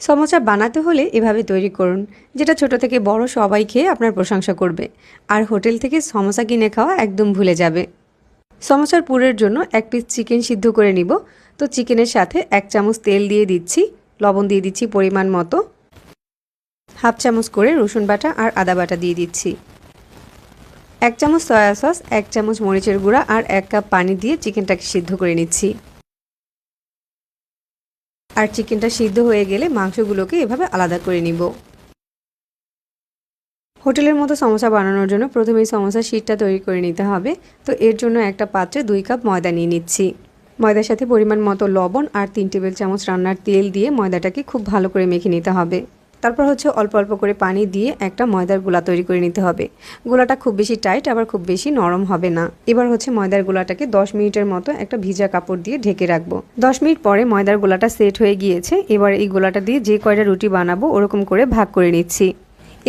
সমোসা বানাতে হলে এভাবে তৈরি করুন, যেটা ছোট থেকে বড় সবাই খেয়ে আপনার প্রশংসা করবে। আর হোটেল থেকে সমোসা কিনে খাওয়া একদম ভুলে যাবে। সমোসার পুরের জন্য এক পিস চিকেন সিদ্ধ করে নিব। তো চিকেনের সাথে এক চামচ তেল দিয়ে দিচ্ছি, লবণ দিয়ে দিচ্ছি পরিমাণ মতো। হাফ চামচ করে রসুন বাটা আর আদা বাটা দিয়ে দিচ্ছি। এক চামচ সয়া সস এক চামচ মরিচের গুঁড়া আর এক কাপ পানি দিয়ে চিকেনটাকে সিদ্ধ করে নিচ্ছি। আর চিকেনটা সিদ্ধ হয়ে গেলে মাংসগুলোকে এভাবে আলাদা করে নিব। হোটেলের মতো সমোসা বানানোর জন্য প্রথমেই সমোসা শীটটা তৈরি করে নিতে হবে। তো এর জন্য একটা পাত্রে দুই কাপ ময়দা নিয়ে নিচ্ছি। ময়দার সাথে পরিমাণ মতো লবণ আর তিন টেবিল চামচ রান্নার তেল দিয়ে ময়দাটাকে খুব ভালো করে মেখে নিতে হবে। তারপর হচ্ছে অল্প অল্প করে পানি দিয়ে একটা ময়দার গোলা তৈরি করে নিতে হবে। গোলাটা খুব বেশি টাইট, আবার খুব বেশি নরম হবে না। এবার হচ্ছে ময়দার গোলাটাকে দশ মিনিটের মতো একটা ভিজা কাপড় দিয়ে ঢেকে রাখব। দশ মিনিট পরে ময়দার গোলাটা সেট হয়ে গিয়েছে। এবার এই গোলাটা দিয়ে যে কয়টা রুটি বানাবো ওরকম করে ভাগ করে নিচ্ছি।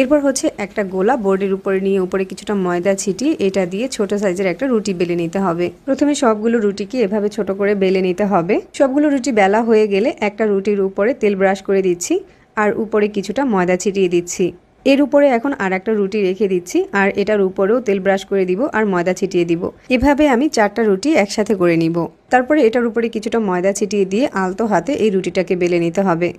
এরপর হচ্ছে একটা গোলা বোর্ডের উপরে নিয়ে উপরে কিছুটা ময়দা ছিটিয়ে এটা দিয়ে ছোট সাইজের একটা রুটি বেলে নিতে হবে। প্রথমে সবগুলো রুটিকে এভাবে ছোট করে বেলে নিতে হবে। সবগুলো রুটি বেলা হয়ে গেলে একটা রুটির উপরে তেল ব্রাশ করে দিচ্ছি। আর উপরে কিছুটা ময়দা ছিটিয়ে দিচ্ছি। এর উপরে এখন আর একটা রুটি রেখে দিচ্ছি, আর এটার উপরেও তেল ব্রাশ করে দিব আর ময়দা ছিটিয়ে দিব। এভাবে আমি চারটা রুটি একসাথে করে নিব। তারপরে এটার উপরে কিছুটা ময়দা ছিটিয়ে দিয়ে আলতো হাতে এই রুটিটাকে বেলে নিতে হবে।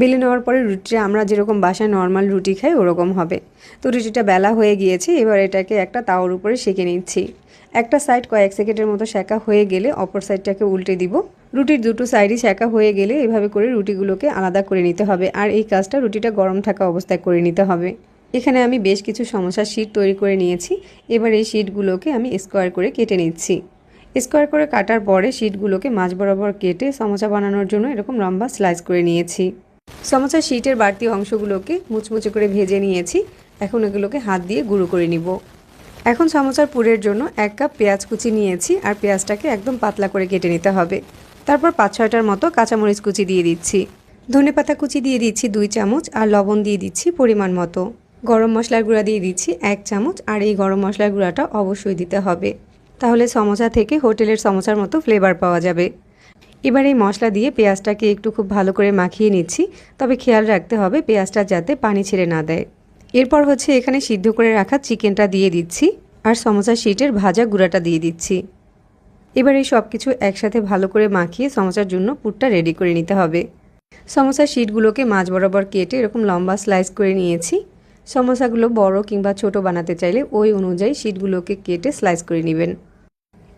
বেলে নেওয়ার পরে রুটিটা আমরা যেরকম বাসায় নর্মাল রুটি খাই, ওরকম হবে। তো রুটিটা বেলা হয়ে গিয়েছে, এবার এটাকে একটা তাওয়ার উপরে সেঁকে নিচ্ছি। একটা সাইড কয়েক সেকেন্ডের মতো সেঁকা হয়ে গেলে অপর সাইডটাকে উল্টে দিব। রুটির দুটো সাইডই সেঁকা হয়ে গেলে এভাবে করে রুটিগুলোকে আলাদা করে নিতে হবে। আর এই কাজটা রুটিটা গরম থাকা অবস্থায় করে নিতে হবে। এখানে আমি বেশ কিছু সমস্যার শিট তৈরি করে নিয়েছি। এবার এই শিটগুলোকে আমি স্কোয়ার করে কেটে নিচ্ছি। স্কোয়ার করে কাটার পরে শিটগুলোকে মাছ বরাবর কেটে সমোসা বানানোর জন্য এরকম লম্বা স্লাইস করে নিয়েছি। সমোসা শিটের বাড়তি অংশগুলোকে মুচমুচে করে ভেজে নিয়েছি। এখন এগুলোকে হাত দিয়ে গুঁড়ো করে নিব। এখন সমোসার পুরের জন্য এক কাপ পেঁয়াজ কুচি নিয়েছি আর পেঁয়াজটাকে একদম পাতলা করে কেটে নিতে হবে। তারপর পাঁচ ছয়টার মতো কাঁচামরিচ কুচি দিয়ে দিচ্ছি। ধনে পাতা কুচি দিয়ে দিচ্ছি দুই চামচ আর লবণ দিয়ে দিচ্ছি পরিমাণ মতো। গরম মশলার গুঁড়া দিয়ে দিচ্ছি এক চামচ আর এই গরম মশলার গুঁড়াটা অবশ্যই দিতে হবে। তাহলে সমোসা থেকে হোটেলের সমোসার মতো ফ্লেভার পাওয়া যাবে। এবার এই মশলা দিয়ে পেঁয়াজটাকে একটু খুব ভালো করে মাখিয়ে নিচ্ছি, তবে খেয়াল রাখতে হবে পেঁয়াজটা যাতে পানি ছেড়ে না দেয়। এরপর হচ্ছে এখানে সিদ্ধ করে রাখা চিকেনটা দিয়ে দিচ্ছি আর সমোসা শিটের ভাজা গুঁড়াটা দিয়ে দিচ্ছি। এবার এই সব কিছু একসাথে ভালো করে মাখিয়ে সমোসার জন্য পুরটা রেডি করে নিতে হবে। সমোসার শিটগুলোকে মাছ বরাবর কেটে এরকম লম্বা স্লাইস করে নিয়েছি। সমোসাগুলো বড় কিংবা ছোট বানাতে চাইলে ওই অনুযায়ী শিটগুলোকে কেটে স্লাইস করে নেবেন।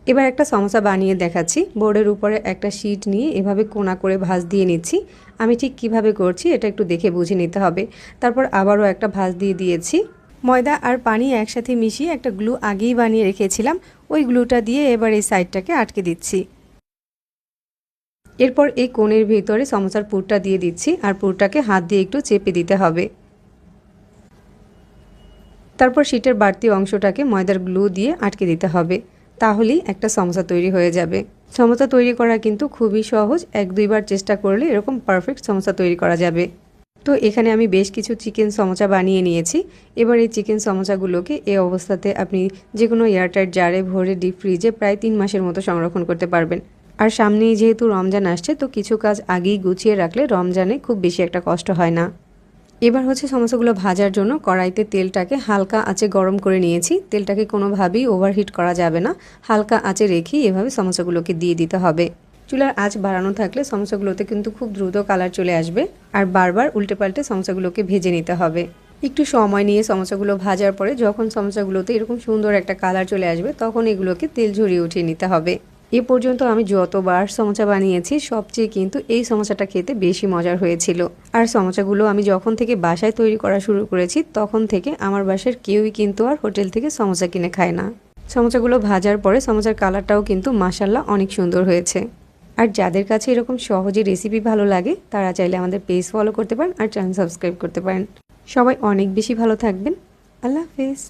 এবার একটা সমোসা বানিয়ে দেখাচ্ছি। বোর্ডের উপরে একটা শিট নিয়ে এভাবে কোনা করে ভাঁজ দিয়ে নিচ্ছি। আমি ঠিক কীভাবে করছি এটা একটু দেখে বুঝে নিতে হবে। তারপর আবারও একটা ভাঁজ দিয়ে দিয়েছি। ময়দা আর পানি একসাথে মিশিয়ে একটা গ্লু আগেই বানিয়ে রেখেছিলাম। ওই গ্লুটা দিয়ে এবার এই সাইডটাকে আটকে দিচ্ছি। এরপর এই কোণের ভিতরে সমোসার পুরটা দিয়ে দিচ্ছি আর পুরটাকে হাত দিয়ে একটু চেপে দিতে হবে। তারপর শীটের বাড়তি অংশটাকে ময়দার গ্লু দিয়ে আটকে দিতে হবে। তাহলেই একটা সমোসা তৈরি হয়ে যাবে। সমোসা তৈরি করা কিন্তু খুবই সহজ। এক, দুইবার চেষ্টা করলে এরকম পারফেক্ট সমোসা তৈরি করা যাবে। তো এখানে আমি বেশ কিছু চিকেন সমোসা বানিয়ে নিয়েছি। এবার এই চিকেন সমোসাগুলোকে এই অবস্থাতে আপনি যে কোনো এয়ারটাইট জারে ভরে ডিপ ফ্রিজে প্রায় তিন মাসের মতো সংরক্ষণ করতে পারবেন। আর সামনেই যেহেতু রমজান আসছে, তো কিছু কাজ আগেই গুছিয়ে রাখলে রমজানে খুব বেশি একটা কষ্ট হয় না। এবার হচ্ছে সমস্যাগুলো ভাজার জন্য কড়াইতে তেলটাকে হালকা আঁচে গরম করে নিয়েছি। তেলটাকে কোনোভাবেই ওভারহিট করা যাবে না। হালকা আঁচে রেখেই এভাবে সমস্যাগুলোকে দিয়ে দিতে হবে। চুলার আঁচ বাড়ানো থাকলে সমস্যাগুলোতে কিন্তু খুব দ্রুত কালার চলে আসবে আর বারবার উল্টে পাল্টে সমস্যাগুলোকে ভেজে নিতে হবে। একটু সময় নিয়ে সমস্যাগুলো ভাজার পরে যখন সমস্যাগুলোতে এরকম সুন্দর একটা কালার চলে আসবে, তখন এগুলোকে তেল ঝরিয়ে উঠিয়ে নিতে হবে। এ পর্যন্ত আমি যতবার সমোসা বানিয়েছি, সবচেয়ে কিন্তু এই সমোসাটা খেতে বেশি মজার হয়েছিল। আর সমোসাগুলো আমি যখন থেকে বাসায় তৈরি করা শুরু করেছি, তখন থেকে আমার বাসার কেউই কিন্তু আর হোটেল থেকে সমোসা কিনে খায় না। সমোসাগুলো ভাজার পরে সমোসার কালারটাও কিন্তু মাসাল্লাহ অনেক সুন্দর হয়েছে। আর যাদের কাছে এরকম সহজে রেসিপি ভালো লাগে, তারা চাইলে আমাদের পেজ ফলো করতে পারেন আর চ্যানেল সাবস্ক্রাইব করতে পারেন। সবাই অনেক বেশি ভালো থাকবেন। আল্লাহ হাফেজ।